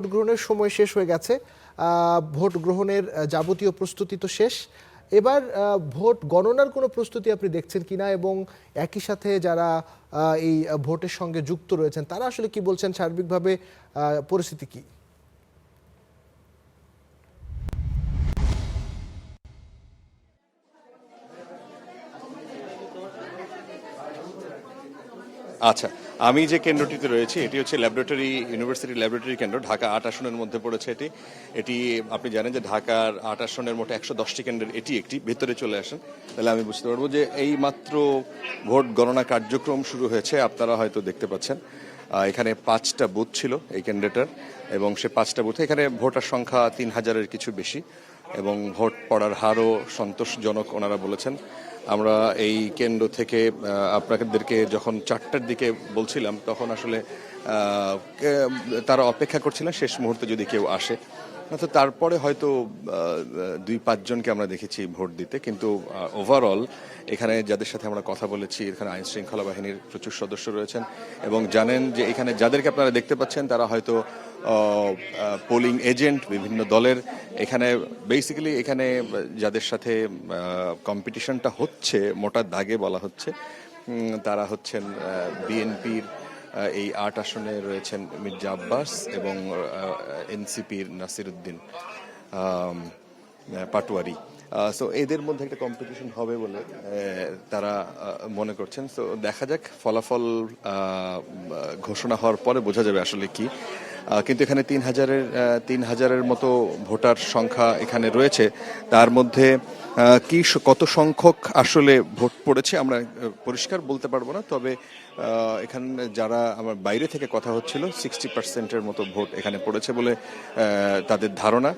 Vote গ্রহণের সময় শেষ হয়ে গেছে। ভোট গ্রহণের যাবতীয় প্রস্তুতি তো শেষ। এবার ভোট গণনার কোনো প্রস্তুতি আপনি দেখছেন কিনা এবং একই সাথে যারা এই ভোটের সঙ্গে যুক্ত রয়েছেন, তারা আসলে কি বলছেন? সার্বিকভাবে পরিস্থিতি কি? আচ্ছা আমি যে কেন্দ্রটিতে রয়েছি, এটি হচ্ছে ল্যাবরেটরি, ইউনিভার্সিটি ল্যাবরেটরি কেন্দ্র। ঢাকা আট আসনের মধ্যে পড়েছে এটি। এটি, আপনি জানেন যে ঢাকার আট আসনের মোট একশো দশটি কেন্দ্রের এটি একটি। ভেতরে চলে আসেন, তাহলে আমি বুঝতে পারব যে এই মাত্র ভোট গণনা কার্যক্রম শুরু হয়েছে, আপনারা হয়তো দেখতে পাচ্ছেন। এখানে পাঁচটা বুথ ছিল এই কেন্দ্রটার, এবং সে পাঁচটা বুথে এখানে ভোটার সংখ্যা তিন হাজারের কিছু বেশি। এবং ভোট পড়ার হারও সন্তোষজনক ওনারা বলেছেন। আমরা এই কেন্দ্র থেকে আপনাদেরকে যখন চারটার দিকে বলছিলাম, তখন আসলে তারা অপেক্ষা করছিলেন, শেষ মুহূর্তে যদি কেউ আসে। না তো তারপরে হয়তো দুই পাঁচজনকে আমরা দেখেছি ভোট দিতে, কিন্তু ওভারঅল এখানে যাদের সাথে আমরা কথা বলেছি, এখানে আইন শৃঙ্খলা বাহিনীর প্রচুর সদস্য রয়েছেন এবং জানেন যে এখানে যাদেরকে আপনারা দেখতে পাচ্ছেন, তারা হয়তো পোলিং এজেন্ট বিভিন্ন দলের। এখানে বেসিক্যালি এখানে যাদের সাথে কম্পিটিশনটা হচ্ছে, মোটা দাগে বলা হচ্ছে তারা হচ্ছেন বিএনপির এই আট আসনে রয়েছেন মির্জা আব্বাস এবং এনসিপির নাসিরুদ্দিন পাটোয়ারি। সো এদের মধ্যে একটা কম্পিটিশন হবে বলে তারা মনে করছেন। সো দেখা যাক ফলাফল ঘোষণা হওয়ার পরে বোঝা যাবে আসলে কি। কিন্তু এখানে তিন হাজারের তিন হাজারের মতো ভোটার সংখ্যা এখানে রয়েছে। তার মধ্যে কি কত সংখ্যক আসলে ভোট পড়েছে আমরা পরিষ্কার বলতে পারব না, তবে এখানে, যারা আমার বাইরে থেকে কথা হচ্ছিল সিক্সটি পার্সেন্টের মতো ভোট এখানে পড়েছে বলে তাদের ধারণা।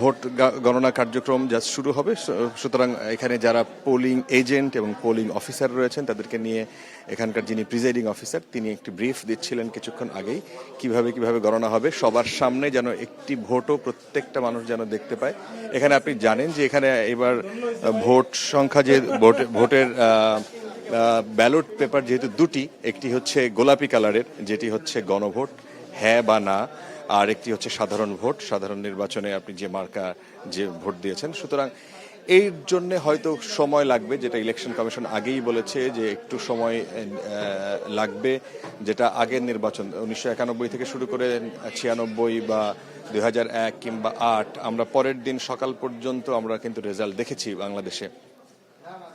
ভোট গণনা কার্যক্রম যা শুরু হবে সুতরাং এখানে যারা পোলিং এজেন্ট এবং পোলিং অফিসার রয়েছেন, তাদেরকে নিয়ে এখানকার যিনি প্রিজাইডিং অফিসার তিনি একটি ব্রিফ দিচ্ছিলেন কিছুক্ষণ আগেই, কীভাবে কীভাবে গণনা হবে, সবার সামনে যেন একটি ভোটও প্রত্যেকটা মানুষ যেন দেখতে পায়। এখানে আপনি জানেন যে এখানে এবার ভোট সংখ্যা যে, ভোট- ভোটের ব্যালট পেপার যেহেতু দুটি, একটি হচ্ছে গোলাপি কালারের যেটি হচ্ছে গণভোট হ্যাঁ বা না। আর একটি হচ্ছে সাধারণ ভোট। সাধারণ নির্বাচনে আপনি যে মার্কা, যে ভোট দিয়েছেন, সুতরাং এর জন্য হয়তো সময় লাগবে, যেটা ইলেকশন কমিশন আগেই বলেছে যে একটু সময় লাগবে, যেটা আগের নির্বাচন, উনিশশো একানব্বই থেকে শুরু করে ছিয়ানব্বই বা দুই হাজার এক কিংবা আট, আমরা পরের দিন সকাল পর্যন্ত আমরা কিন্তু রেজাল্ট দেখেছি বাংলাদেশে।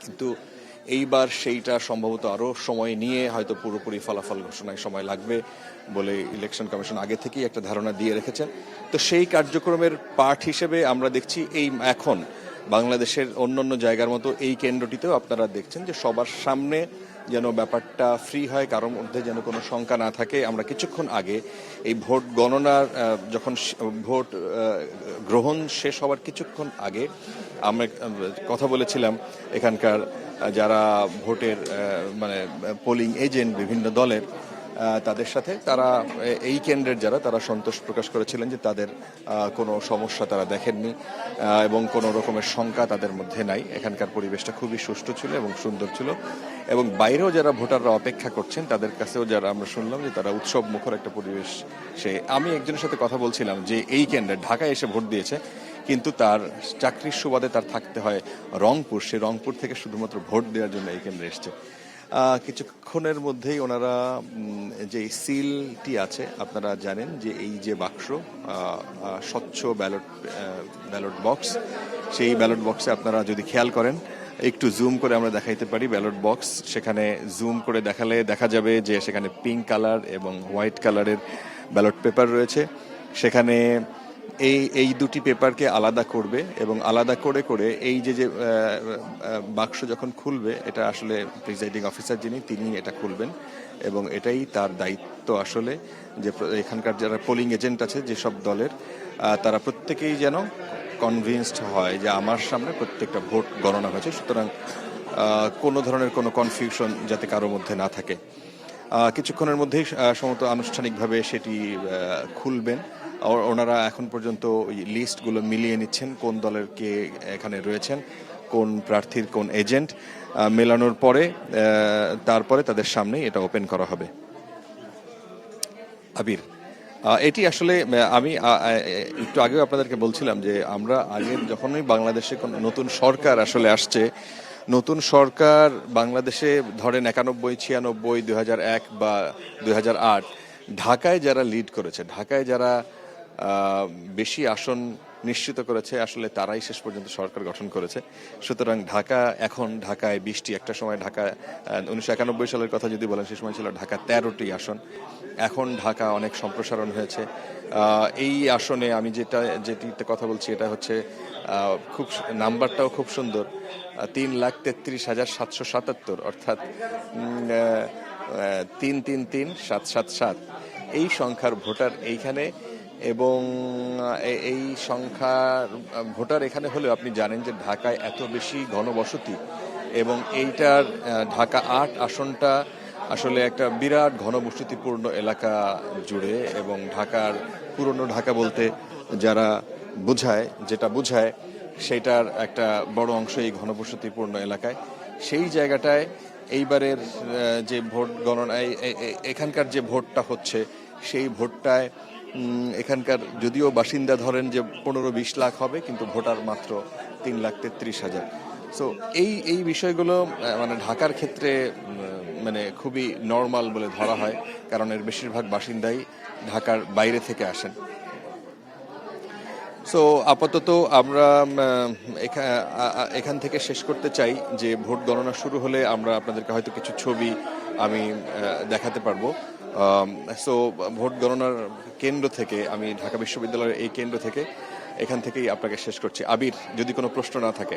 কিন্তু এইবার সেইটা সম্ভবত আরও সময় নিয়ে হয়তো পুরোপুরি ফলাফল ঘোষণায় সময় লাগবে বলে ইলেকশন কমিশন আগে থেকেই একটা ধারণা দিয়ে রেখেছেন। তো সেই কার্যক্রমের পার্ট হিসেবে আমরা দেখছি এই এখন বাংলাদেশের অন্যান্য জায়গার মতো এই কেন্দ্রটিতেও আপনারা দেখছেন যে সবার সামনে যেন ব্যাপারটা ফ্রি হয়, কারোর মধ্যে যেন কোনো শঙ্কা না থাকে। আমরা কিছুক্ষণ আগে এই ভোট গণনার যখন ভোট গ্রহণ শেষ হওয়ার কিছুক্ষণ আগে আমরা কথা বলেছিলাম এখানকার যারা ভোটের মানে পোলিং এজেন্ট বিভিন্ন দলের তাদের সাথে তারা এই কেন্দ্রের যারা, তারা সন্তোষ প্রকাশ করেছিলেন যে তাদের কোনো সমস্যা তারা দেখেননি এবং কোনো রকমের শঙ্কা তাদের মধ্যে নাই। এখানকার পরিবেশটা খুবই সুষ্ঠু ছিল এবং সুন্দর ছিল। এবং বাইরেও যারা ভোটাররা অপেক্ষা করছেন, তাদের কাছেও যারা আমরা শুনলাম যে তারা উৎসব মুখর একটা পরিবেশ সে, আমি একজনের সাথে কথা বলছিলাম যে এই কেন্দ্রে ঢাকায় এসে ভোট দিয়েছে। কিন্তু তার চাকরির সুবাদে তার থাকতে হয় রংপুর। সে রংপুর থেকে শুধুমাত্র ভোট দেওয়ার জন্য এই কেন্দ্রে এসছে। কিছুক্ষণের মধ্যেই ওনারা যে সিলটি আছে, আপনারা জানেন যে এই যে বাক্স স্বচ্ছ ব্যালট ব্যালট বক্স, সেই ব্যালট বক্সে আপনারা যদি খেয়াল করেন, একটু জুম করে আমরা দেখাইতে পারি ব্যালট বক্স। সেখানে জুম করে দেখালে দেখা যাবে যে সেখানে পিঙ্ক কালার এবং হোয়াইট কালারের ব্যালট পেপার রয়েছে। সেখানে এই এই দুটি পেপারকে আলাদা করবে এবং আলাদা করে করে এই যে যে বাক্স যখন খুলবে, এটা আসলে প্রিজাইডিং অফিসার যিনি, তিনি এটা খুলবেন এবং এটাই তার দায়িত্ব আসলে যে এখানকার যারা পোলিং এজেন্ট আছে যেসব দলের তারা প্রত্যেকেই যেন কনভিন্সড হয় যে আমার সামনে প্রত্যেকটা ভোট গণনা হয়েছে। সুতরাং কোনো ধরনের কোনো কনফিউশন যাতে কারোর মধ্যে না থাকে। কিছুক্ষণের মধ্যেই সম্ভবত আনুষ্ঠানিকভাবে সেটি খুলবেন। ওনারা এখন পর্যন্ত ওই লিস্টগুলো মিলিয়ে নিচ্ছেন কোন দলের কে এখানে রয়েছেন, কোন প্রার্থীর কোন এজেন্ট মেলানোর পরে তারপরে তাদের সামনে এটা ওপেন করা হবে। আবির এটি আসলে আমি একটু আগেও আপনাদেরকে বলছিলাম যে আমরা আগে যখনই বাংলাদেশে কোনো নতুন সরকার আসলে আসছে, নতুন সরকার বাংলাদেশে ধরেন একানব্বই, ছিয়ানব্বই, দুই বা দুই ঢাকায় যারা লিড করেছে, ঢাকায় যারা বেশি আসন নিশ্চিত করেছে। আসলে তারাই শেষ পর্যন্ত সরকার গঠন করেছে। সুতরাং ঢাকা এখন, ঢাকায় বিশটি একটা সময় ঢাকা উনিশশো একানব্বই সালের কথা যদি বলেন, সে সময় ছিল ঢাকা তেরোটি আসন। এখন ঢাকা অনেক সম্প্রসারণ হয়েছে। এই আসনে আমি যেটা যেটিতে কথা বলছি, এটা হচ্ছে খুব নাম্বারটাও খুব সুন্দর। তিন লাখ তেত্রিশ হাজার সাতশো সাতাত্তর, অর্থাৎ তিন তিন তিন সাত সাত সাত। এই সংখ্যার ভোটার এইখানে এবং এই সংখ্যার ভোটার এখানে হলেও আপনি জানেন যে ঢাকায় এত বেশি ঘনবসতি এবং এইটার ঢাকা আট আসনটা আসলে একটা বিরাট ঘনবসতিপূর্ণ এলাকা জুড়ে এবং ঢাকার, পুরনো ঢাকা বলতে যারা বোঝায়, যেটা বোঝায়, সেটার একটা বড় অংশ এই ঘনবসতিপূর্ণ এলাকায়। সেই জায়গাটায় এইবারের যে ভোট গণনায় এখানকার যে ভোটটা হচ্ছে, সেই ভোটটায় এখানকার যদিও বাসিন্দা ধরেন যে পনেরো বিশ লাখ হবে, কিন্তু ভোটার মাত্র তিন লাখ তেত্রিশ হাজার। সো এই এই বিষয়গুলো মানে ঢাকার ক্ষেত্রে মানে খুবই নর্মাল বলে ধরা হয়, কারণ এর বেশিরভাগ বাসিন্দাই ঢাকার বাইরে থেকে আসেন। সো আপাতত আমরা এখান থেকে শেষ করতে চাই যে ভোট গণনা শুরু হলে আমরা আপনাদেরকে হয়তো কিছু ছবি আমি দেখাতে পারব। সো ভোট গণনার কেন্দ্র থেকে আমি ঢাকা বিশ্ববিদ্যালয়ের এই কেন্দ্র থেকে এখান থেকেই আপনাকে শেষ করছি। আবির, যদি কোনো প্রশ্ন না থাকে।